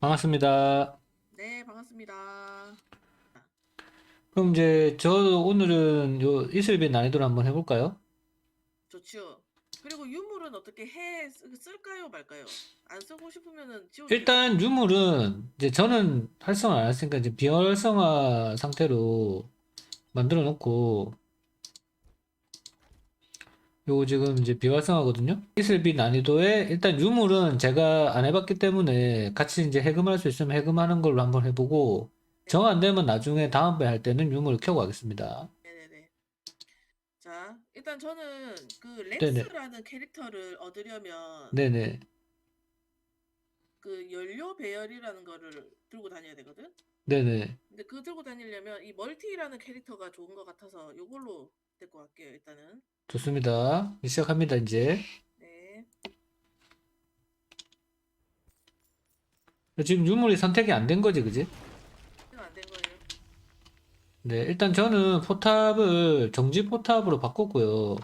반갑습니다. 네, 반갑습니다. 그럼 이제 저 오늘은 요 이슬빈 난이도를 한번 해볼까요? 좋죠. 그리고 유물은 어떻게 해 쓰- 쓸까요, 말까요? 안 쓰고 싶으면은 지워도 일단 유물은 이제 저는 활성화 안 했으니까 이제 비활성화 상태로 만들어 놓고 요거 지금 이제 비활성화거든요. 이슬빈 난이도에 일단 유물은 제가 안 해봤기 때문에 같이 이제 해금할 수 있으면 해금하는 걸로 한번 해보고 정 안 되면 나중에 다음번에 할 때는 유물을 켜고 하겠습니다. 네네네. 자, 일단 저는 그 네네. 렉스라는 캐릭터를 얻으려면 네네. 그 연료 배열이라는 거를 들고 다녀야 되거든. 네네. 근데 그 들고 다니려면 이 멀티라는 캐릭터가 좋은 것 같아서 요걸로 데리고 갈게요, 일단은. 좋습니다. 시작합니다, 이제. 네. 지금 유물이 선택이 안 된 거지, 그지? 이거 안된 거예요. 네, 일단 저는 포탑을 정지 포탑으로 바꿨고요.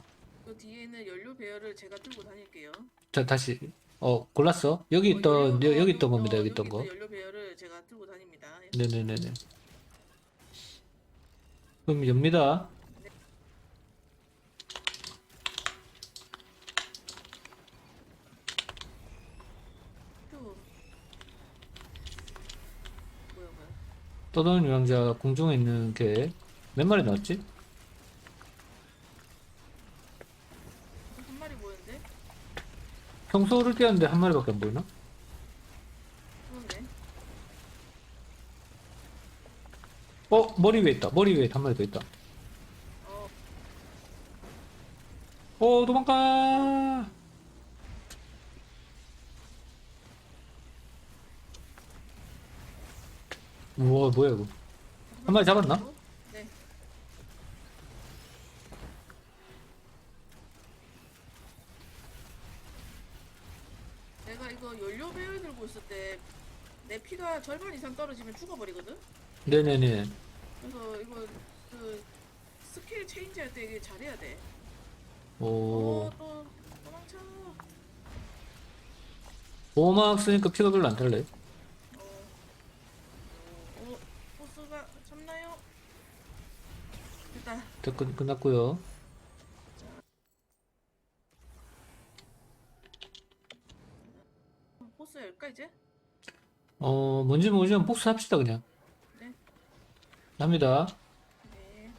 그 뒤에는 연료 배열을 제가 들고 다닐게요. 자, 다시. 어, 골랐어? 여기 어, 있던, 연료- 여, 여기 어, 있던 겁니다, 어, 여기 있던 거. 연료 배열을 제가 들고 다닙니다. 네네네네. 그럼 엽니다. 떠도는 유황자 공중에 있는 게몇 마리 나왔지? 한 마리 보였는데? 평소를 뛰었는데 한 마리밖에 안 보이나? 그런데? 어, 머리 위에 있다. 머리 위에 한 마리 더 있다. 어, 어, 도망가! 우와, 뭐야, 이거. 한 마리 잡았나? 네. 내가 이거 연료 배열 들고 있을 때 내 피가 절반 이상 떨어지면 죽어버리거든? 네네네. 그래서 이거 그 스킬 체인지 할 때 이게 잘해야 돼. 오. 어, 또 도망쳐. 보호막 쓰니까 피가 별로 안 달래. 어, 어, 보스가 잡나요? 끝, 끝났고요. 보스 열까 이제? 어, 뭔지 모르지만 복수합시다, 그냥. 네.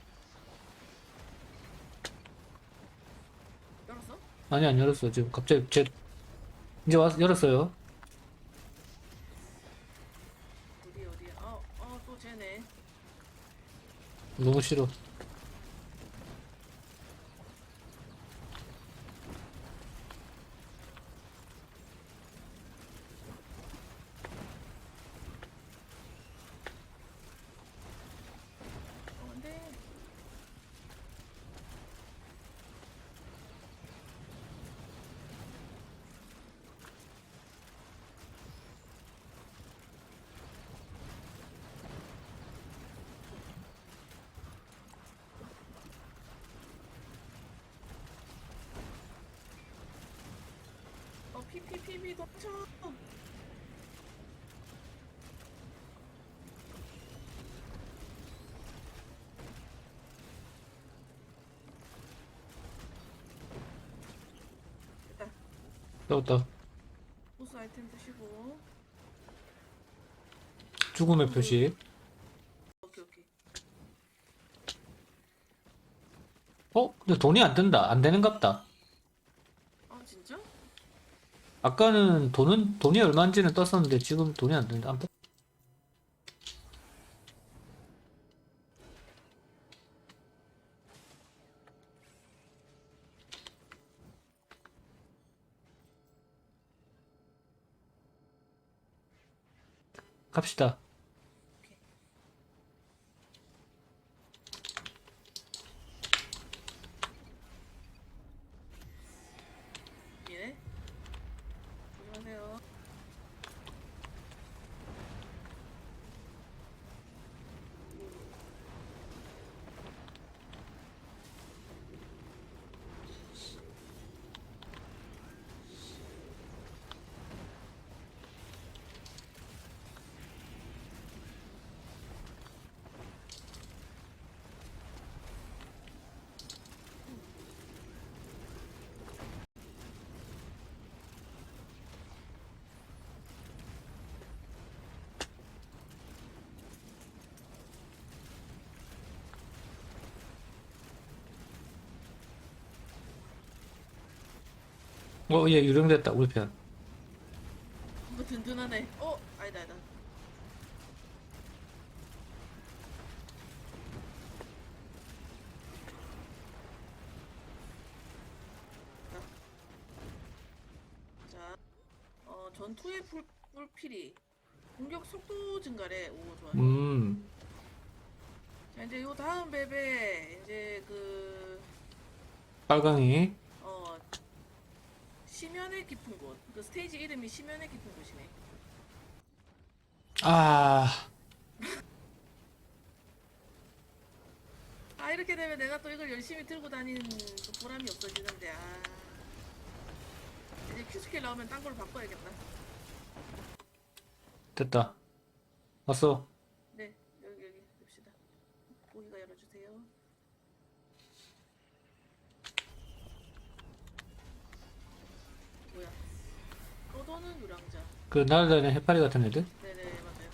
열었어? 아니, 안 열었어. 지금 갑자기 제, 이제 와서 열었어요. 어디 어디야? 어, 어, 또 쟤네. 너무 싫어. 어, 안 돼. 어, 피피피피 도쳐. 됐다. 보스 아이템 드시고. 죽음의 표시. 오케이 오케이. 어? 근데 돈이 안 든다. 안 되는 갑다. 아 진짜? 아까는 돈은, 돈이 얼마인지는 떴었는데 지금 돈이 안 된다. 안 떴- 갑시다. 예. 조심하세요. 어, 얘 유령됐다, 우리 편. 이거 든든하네. 어, 아니다, 아니다. 자, 어, 전투의 불, 불필이 공격 속도 증가래. 오, 좋아. 음, 자, 이제 요 다음 맵에 이제 그 빨강이. 어, 심연의 깊은 곳. 그 스테이지 이름이 심연의 깊은 곳이네. 아, 아 이렇게 되면 내가 또 이걸 열심히 들고 다니는 그 보람이 없어지는데 아 이제 큐 스킬 나오면 딴 걸로 바꿔야겠다 됐다. 왔어. 네 여기 여기 봅시다 보기가 열어주세요 뭐야 떠도는 유랑자 그 날아다니는 해파리 같은 애들? 네네 맞아요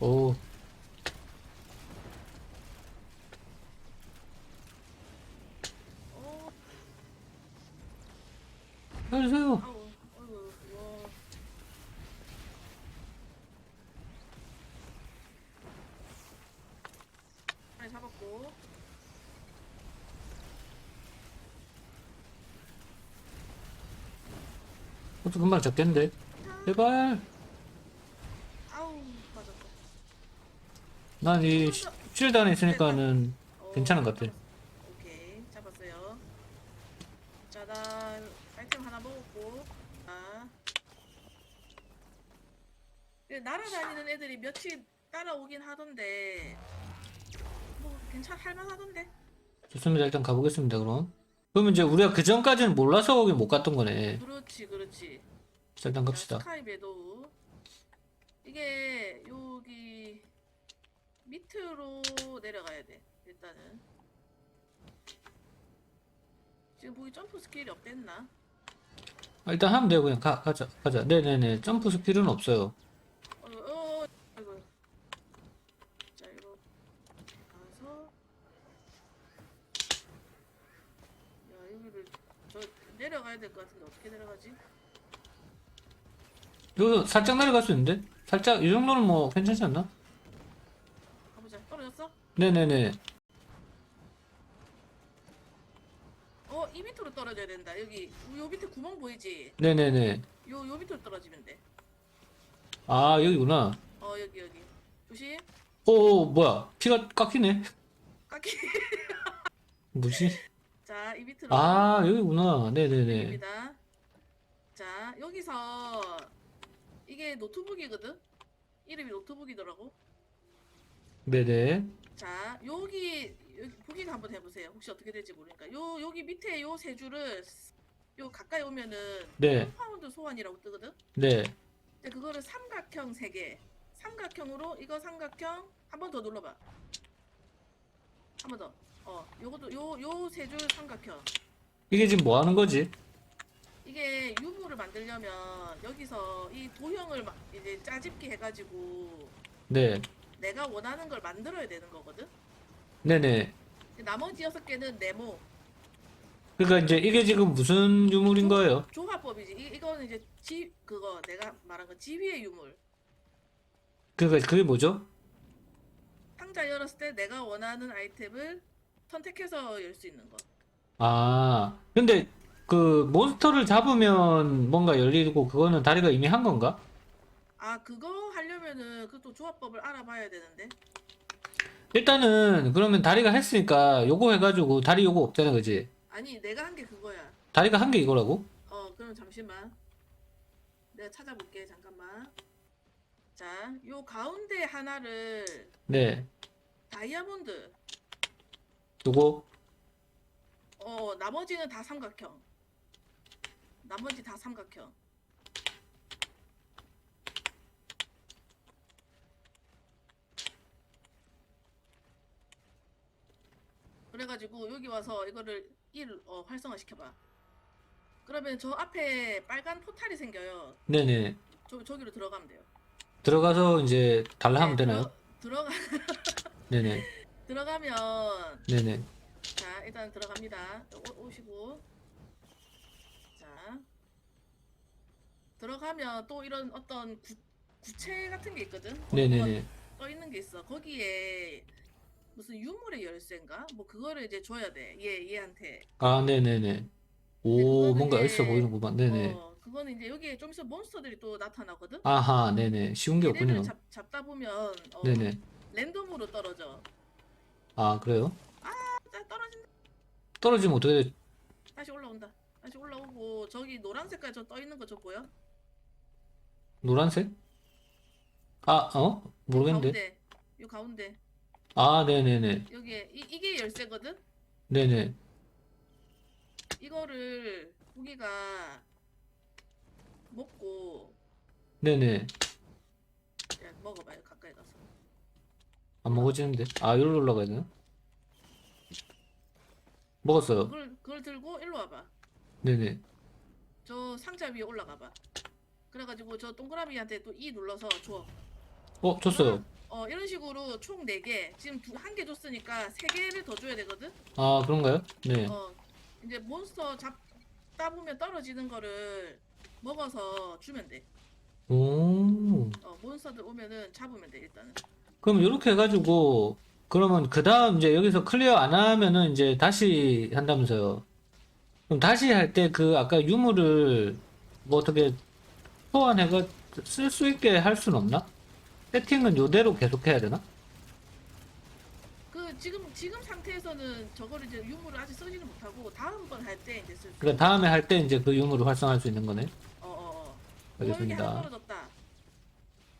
오, 어 살려주세요. 아우 어이구 와 하나 잡았고 그것도 금방 잡겠는데. 제발. 아우 맞았다 난이 실드 안에 있으니까는 어, 괜찮은 것 같아. 오케이 잡았어요 자나 아이템 하나 먹었고 아 근데 날아다니는 애들이 며칠 따라오긴 하던데 뭐 괜찮 할만하던데 좋습니다. 일단 가보겠습니다, 그럼. 그러면 이제 우리가 그 전까지는 몰라서 거기 못 갔던 거네. 그렇지 그렇지 자, 일단 갑시다. 스카이 매도우 이게 여기 밑으로 내려가야 돼 일단은 지금 보기 점프 스킬이 없댔나? 아, 일단 하면 되고 그냥 가, 가자, 가자. 네네네. 점프 스킬은 없어요. 어, 어, 아이고. 자, 이거 가서 야, 여기를 저 내려가야 될 것 같은데 어떻게 내려가지? 이거 살짝 내려갈 수 있는데? 살짝, 이 정도는 뭐 괜찮지 않나? 가보자. 떨어졌어? 네네네. 어, 이 밑으로 떨어져야 된다. 여기 요 밑에 구멍 보이지? 네네네. 요, 요 밑으로 떨어지면 돼. 아, 여기구나. 어, 여기 여기. 조심. 오, 뭐야. 피가 깎이네. 깎이. 뭐지? 자, 이 밑으로. 아, 여기구나. 네네네. 여기입니다. 자, 여기서 이게 노트북이거든? 이름이 노트북이더라고. 네네. 자, 여기, 여기 보기를 한번 해보세요. 혹시 어떻게 될지 모르니까. 요, 여기 밑에 요 세 줄을 요 가까이 오면은 네. 컴파운드 소환이라고 뜨거든? 네. 근데 그거를 삼각형 세 개. 삼각형으로 이거 삼각형 한 번 더 눌러봐. 한 번 더. 어, 요것도 요 요 세 줄 삼각형. 이게 지금 뭐 하는 거지? 이게 유물을 만들려면 여기서 이 도형을 마- 이제 짜집기 해가지고 네. 내가 원하는 걸 만들어야 되는 거거든. 네네. 근데 나머지 여섯 개는 네모 그러니까 이제 이게 지금 무슨 유물인 거예요? 조합법이지. 이, 이거는 이제 지 그거 내가 말한 거 지휘의 유물. 그러니까 그게 뭐죠? 상자 열었을 때 내가 원하는 아이템을 선택해서 열 수 있는 거. 아, 근데 그 몬스터를 잡으면 뭔가 열리고 그거는 다리가 이미 한 건가? 아 그거 하려면은 그것도 조합법을 알아봐야 되는데. 일단은 그러면 다리가 했으니까 요거 해가지고 다리 요거 없잖아, 그지? 아니 내가 한 게 그거야. 다리가 한 게 이거라고? 어 그럼 잠시만. 내가 찾아볼게 잠깐만. 자, 요 가운데 하나를 네. 다이아몬드. 요거 어 나머지는 다 삼각형. 나머지 다 삼각형. 그래가지고 여기 와서 이거를 일 어, 활성화 시켜봐. 그러면 저 앞에 빨간 포탈이 생겨요. 네네. 저 저기로 들어가면 돼요. 들어가서 이제 달라 하면 네, 되나요? 들어, 들어가 네네. 들어가면 네네. 자 일단 들어갑니다. 오, 오시고 자 들어가면 또 이런 어떤 구, 구체 같은 게 있거든. 네네네. 떠 있는 게 있어. 거기에 무슨 유물의 열쇠인가? 뭐 그거를 이제 줘야 돼. 얘 얘한테. 아, 네네네. 오, 그거는 뭔가 이제- 있어 보이는구만. 네네. 어, 그거는 이제 여기에 좀 있으면 몬스터들이 또 나타나거든. 아하, 네네. 쉬운 게 없군요. 잡, 잡다 보면 어, 네네. 랜덤으로 떨어져. 아, 그래요? 자, 떨어진다. 떨어지면 어떻게 돼? 다시 올라온다. 다시 올라오고 저기 노란 색깔 저 떠 있는 거 저 보여? 노란색? 아, 어? 모르겠는데. 가운데. 요 가운데. 아, 네네네. 여기에 이, 이게 열쇠거든. 네네. 이거를 고기가 먹고 네네. 야, 가까이 가서. 안 먹어지는데. 아, 여기로 올라가야 되나? 먹었어요. 그걸 그걸 들고 일로 와봐. 네네. 저 상자 위에 올라가봐. 그래가지고 저 동그라미한테 또 E 눌러서 줘. 어, 줬어요. 어 이런 식으로 총 4개 지금 한개 줬으니까 3개를 더 줘야 되거든 아, 그런가요? 네. 어 이제 몬스터 잡다 보면 떨어지는 거를 먹어서 주면 돼 오. 어, 몬스터들 오면은 잡으면 돼 일단은 그럼 이렇게 해가지고, 그러면 그 다음 이제 여기서 클리어 안 하면은 이제 다시 한다면서요. 그럼 다시 할 때 그 아까 유물을 뭐 어떻게 소환해가 쓸 수 있게 할 수는 없나? 세팅은 요대로 계속 해야 되나? 그 지금 지금 상태에서는 저거를 이제 유물을 아직 쓰지는 못하고 다음 번 할 때 이제 쓸 수. 그러니까 다음에 할 때 이제 그 유물을 활성화할 수 있는 거네. 어어 어. 어, 여기 하나 알겠습니다. 떨어졌다.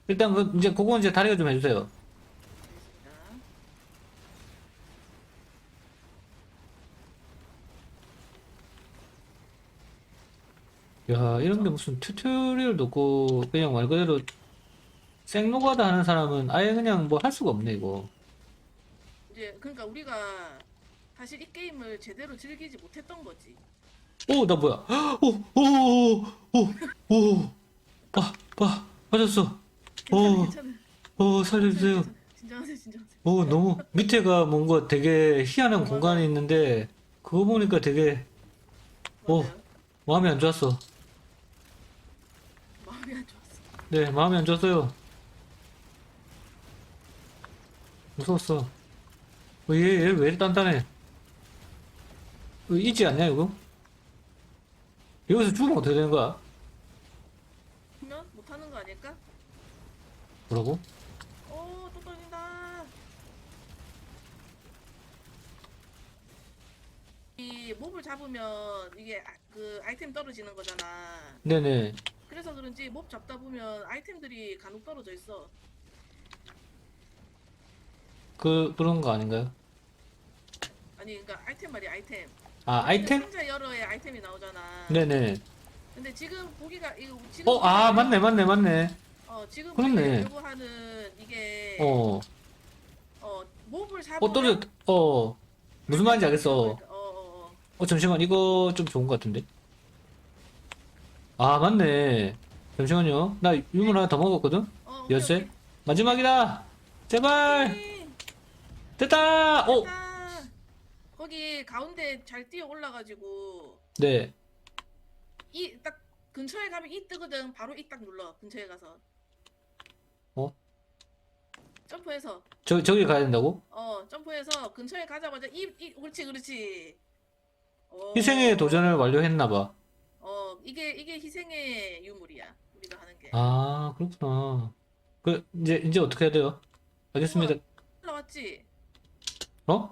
일단 그 이제 그거 이제 다리가 좀 해주세요. 알겠습니다. 야, 이런 게 무슨 튜토리얼도 없고, 그냥 말 그대로 생노가다 하는 사람은 아예 그냥 뭐 할 수가 없네, 이거. 이제 그러니까 우리가 사실 이 게임을 제대로 즐기지 못했던 거지. 오, 나 뭐야? 오, 오, 오, 오, 아, 아, 맞았어. 괜찮아 오. 괜찮아. 오, 살려주세요. 진정하세요 진정하세요. 오, 너무 밑에가 뭔가 되게 희한한. 공간이 있는데, 그거 보니까 되게 오. 맞아요. 마음이 안 좋았어. 마음이 안 좋았어. 네, 마음이 안 좋았어요. 무서웠어. 어, 얘, 얘왜 이렇게 단단해? 어, 있지 않냐, 이거? 여기서 죽으면 어떻게 되는 거야? 그러면 못하는 거 아닐까? 뭐라고? 오, 또 떨어진다. 이 몹을 잡으면 이게 아, 그 아이템 떨어지는 거잖아. 네네. 그래서 그런지 몹 잡다 보면 아이템들이 간혹 떨어져 있어. 그, 그런 거 아닌가요? 아니, 그러니까 아이템 말이 아이템. 아, 아이템? 상자 열어에 아이템이 나오잖아. 네네. 근데 지금 보기가 이거 지금 어, 아, 맞네, 맞네, 맞네. 어, 지금 그렇네. 열고 하는 이게 어, 어, 몹을 잡으면 어, 떨어졌, 어, 무슨 말인지 알겠어. 어, 어, 어. 어, 잠시만, 이거 좀 좋은 것 같은데? 아, 맞네. 잠시만요. 나 유물 하나 더 먹었거든? 어, 오케이, 열쇠? 오케이. 마지막이다! 제발! 됐다! 어! 됐다. 거기 가운데 잘 뛰어 올라가지고 네. 이 딱 근처에 가면 이 뜨거든. 바로 이 딱 눌러. 근처에 가서. 어? 점프해서 저, 저기 가야 된다고? 어 점프해서 근처에 가자마자 이, 이 그렇지 그렇지. 어, 희생의 도전을 완료했나봐. 어 이게 이게 희생의 유물이야. 우리가 하는 게. 아, 그렇구나. 그, 이제, 이제 어떻게 해야 돼요? 알겠습니다. 올라왔지? 어?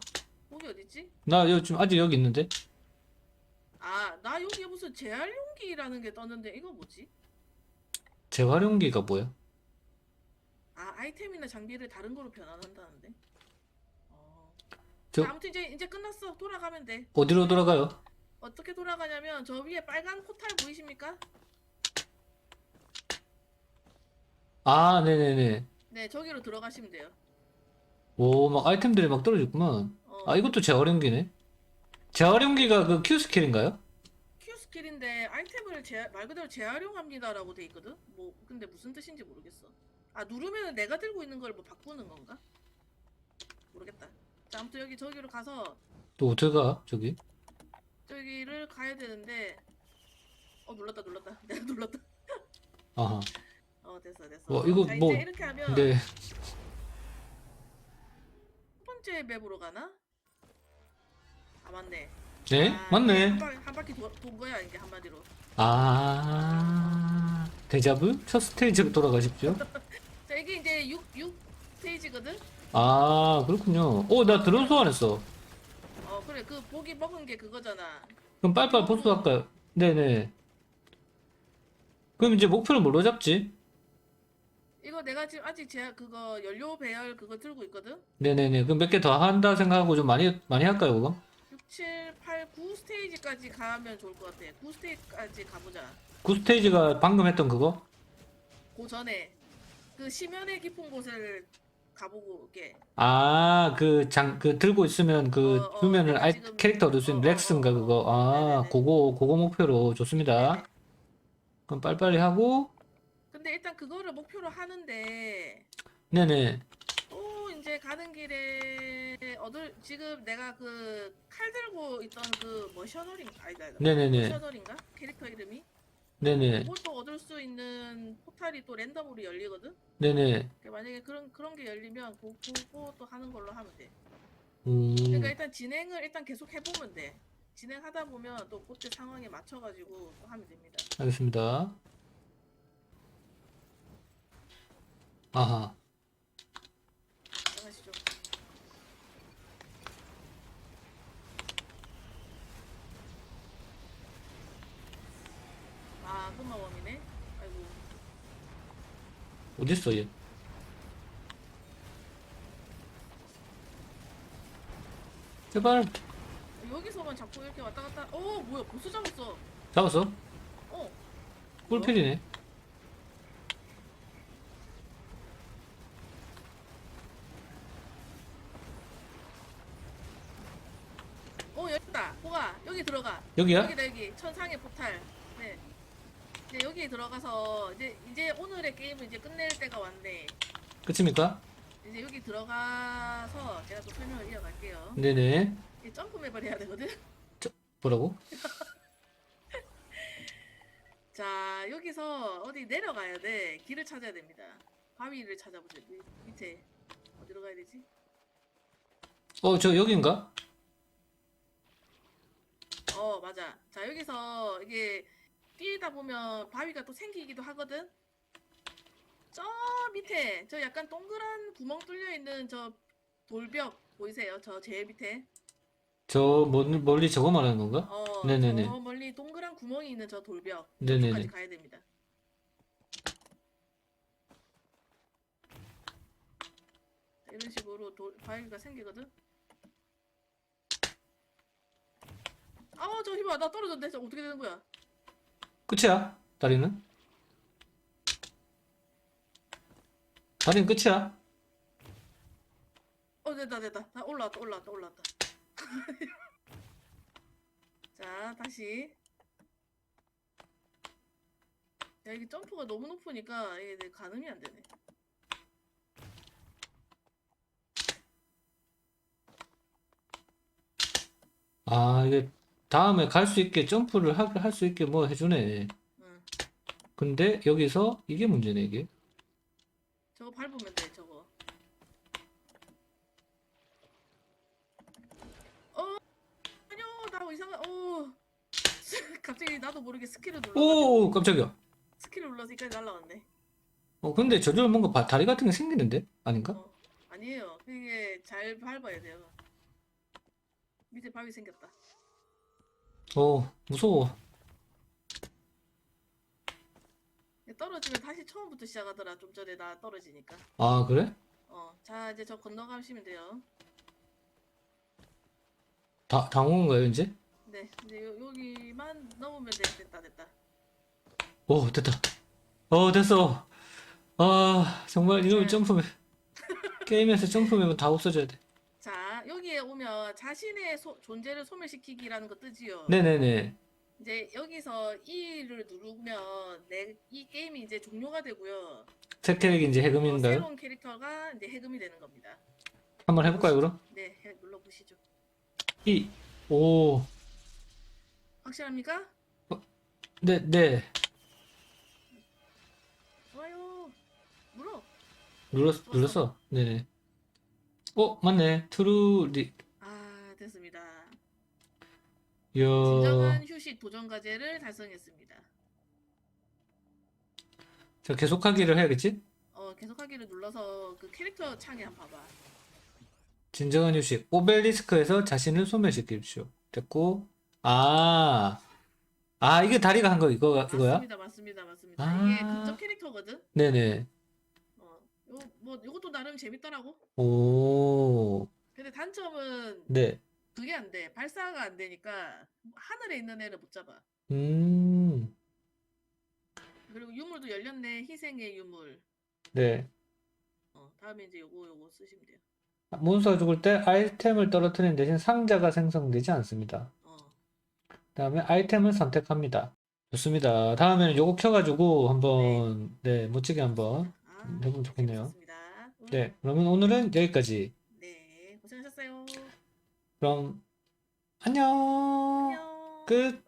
거기 어딨지? 나 여기 지금 아직 여기 있는데? 아, 나 여기에 무슨 재활용기라는 게 떴는데 이거 뭐지? 재활용기가 뭐야? 아, 아이템이나 장비를 다른 거로 변환한다는데. 어. 저- 자, 아무튼 이제 이제 끝났어. 돌아가면 돼. 어디로 돌아가요? 어떻게 돌아가냐면 저 위에 빨간 포탈 보이십니까? 아, 네네네. 네, 저기로 들어가시면 돼요. 오, 막 아이템들이 막 떨어졌구만. 어. 아, 이것도 재활용기네. 재활용기가 그 Q 스킬인가요? Q 스킬인데 아이템을 재, 말 그대로 재활용합니다라고 돼 있거든. 뭐 근데 무슨 뜻인지 모르겠어. 아 누르면은 내가 들고 있는 걸 뭐 바꾸는 건가? 모르겠다. 자 아무튼 여기 저기로 가서 또 어떻게 가? 저기? 저기를 가야 되는데 어 눌렀다 눌렀다 내가 눌렀다. 아하. 어 됐어 됐어. 뭐, 이거 자, 뭐- 이제 이렇게 하면 네. 첫 번째 맵으로 가나? 아 맞네. 네? 아, 맞네. 한, 바, 한 바퀴 도, 돈 거야 이게 한마디로. 아, 데자부? 첫 스테이지로 돌아가십시오. 자 이게 이제 6, 6 스테이지거든? 아, 그렇군요. 오, 나 드론 소환했어. 어 그래 그 보기 먹은 게 그거잖아. 그럼 빨리빨리 보스 할까요? 네네. 그럼 이제 목표를 뭘로 잡지? 이거 내가 지금 아직 제 그거 연료 배열 그거 들고 있거든? 네네네. 그럼 몇 개 더 한다 생각하고 좀 많이, 많이 할까요, 그거? 6, 7, 8, 9 스테이지까지 가면 좋을 것 같아. 9 스테이지까지 가보자. 구 스테이지가 방금 했던 그거? 그 전에 그 심연의 깊은 곳을 가보고 오게. 아, 그 장, 그 들고 있으면 그 어, 어, 주면은 내가 아이 지금- 캐릭터 얻을 수 있는 어, 어, 렉스인가 어, 어. 그거. 아, 네네네. 그거, 그거 목표로 좋습니다. 네네. 그럼 빨리빨리 하고, 근데 일단 그거를 목표로 하는데 네네. 또 이제 가는 길에 얻을 지금 내가 그 칼 들고 있던 그 머셔널인가 아니다 아니다. 네네네. 머셔널인가 캐릭터 이름이 네네. 그것도 얻을 수 있는 포탈이 또 랜덤으로 열리거든. 네네. 그러니까 만약에 그런 그런 게 열리면 그- 그거 또 하는 걸로 하면 돼. 음, 그러니까 일단 진행을 일단 계속 해보면 돼. 진행하다 보면 또 그때 상황에 맞춰가지고 또 하면 됩니다. 알겠습니다. 아하. 나가시죠. 아, 금마원이네. 아이고. 어딨어, 얘? 제발. 여기서만 자꾸 이렇게 왔다 갔다. 어, 뭐야? 보스 잡았어. 잡았어? 어. 꿀필이네. 어, 열렸다. 호가 여기 들어가. 여기야? 여기다 여기 천상의 포탈. 네. 이제 여기 들어가서 이제 이제 오늘의 게임을 이제 끝낼 때가 왔네. 끝입니까? 이제 여기 들어가서 제가 또 설명을 이어갈게요. 네네. 이 점프 맵을 해야 되거든. 뭐라고? 자 여기서 어디 내려가야 돼. 길을 찾아야 됩니다. 바위를 찾아보세요. 밑- 밑에 어디로 가야 되지? 어, 저 여긴가? 어 맞아. 자 여기서 이게 뛰다 보면 바위가 또 생기기도 하거든. 저 밑에 저 약간 동그란 구멍 뚫려 있는 저 돌벽 보이세요? 저 제일 밑에. 저 멀리, 멀리 저거 말하는 건가? 어, 네네네. 저 멀리 동그란 구멍이 있는 저 돌벽. 네네네. 까지 가야 됩니다. 자, 이런 식으로 돌, 바위가 생기거든. 아우 저 힘아 나 떨어졌네. 저 어떻게 되는 거야? 끝이야? 다리는? 다리는 끝이야? 어 됐다 됐다. 다 올라왔다 올라왔다 올라왔다. 자 다시. 야 이게 점프가 너무 높으니까 이게 내 가늠이 안 되네. 아, 이게 다음에 갈 수 있게 점프를 할 수 있게 뭐 해주네. 응. 근데 여기서 이게 문제네, 이게. 저거 밟으면 돼 저거 어 아니요 나 이상한 어 갑자기 나도 모르게 스킬을 눌러 오, 깜짝이야. 스킬을 눌러서 여기까지 날라왔네 어, 근데 저절 뭔가 바- 다리 같은 게 생기는데? 아닌가? 어 아니에요 이게 잘 밟아야 돼요 밑에 바위 생겼다 어, 무서워. 떨어지면 다시 처음부터 시작하더라 좀 전에 나 떨어지니까 아, 그래? 어자 이제 저 건너가시면 돼요 다, 다 온 건가요, 이제? 네 이제 요, 여기만 넘으면 돼 됐다 됐다 오, 됐다. 어, 됐어. 아, 정말 이러면 네. 점프맵. 게임에서 점프맵은 다 없어져야 돼. 자, 여기에 오면 자신의 소- 존재를 소멸시키기라는 거 뜨지요. 네네네. 이제 여기서 E를 누르면 내 이 게임이 이제 종료가 되고요. 새 캐릭이 이제 어, 해금인가요? 새로운 캐릭터가 이제 해금이 되는 겁니다. 한번 해볼까요, 그럼? 네, 해- 눌러보시죠. 이, 오, 확실합니까? 네, 네. 좋아요. 눌러. 눌렀, 눌렀어. 네네. 어, 맞네. 트루 리, 아, 됐습니다. 이야. 진정한 휴식 도전 과제를 달성했습니다. 자, 계속하기를 해야겠지? 어, 계속하기를 눌러서 그 캐릭터 창에 한번 봐봐. 진정한 휴식. 오벨리스크에서 자신을 소멸시키십시오. 됐고. 아. 아, 이게 다리가 한 거, 이거, 이거야? 맞습니다, 맞습니다, 맞습니다. 아. 이게 근접 캐릭터거든. 네네. 뭐 이것도 나름 재밌더라고. 오. 근데 단점은 네. 그게 안 돼. 발사가 안 되니까 하늘에 있는 애를 못 잡아. 음. 그리고 유물도 열렸네. 희생의 유물. 네. 어, 다음에 이제 요거 요거 쓰시면 돼요. 몬스터가 죽을 때 아이템을 떨어뜨리는 대신 상자가 생성되지 않습니다. 어. 다음에 아이템을 선택합니다. 좋습니다. 다음에는 요거 켜가지고 한번, 네, 멋지게 한번 아, 해보면 좋겠네요. 재밌었습니다. 음, 네, 그러면 오늘은 여기까지. 네, 고생하셨어요. 그럼, 안녕! 안녕. 끝!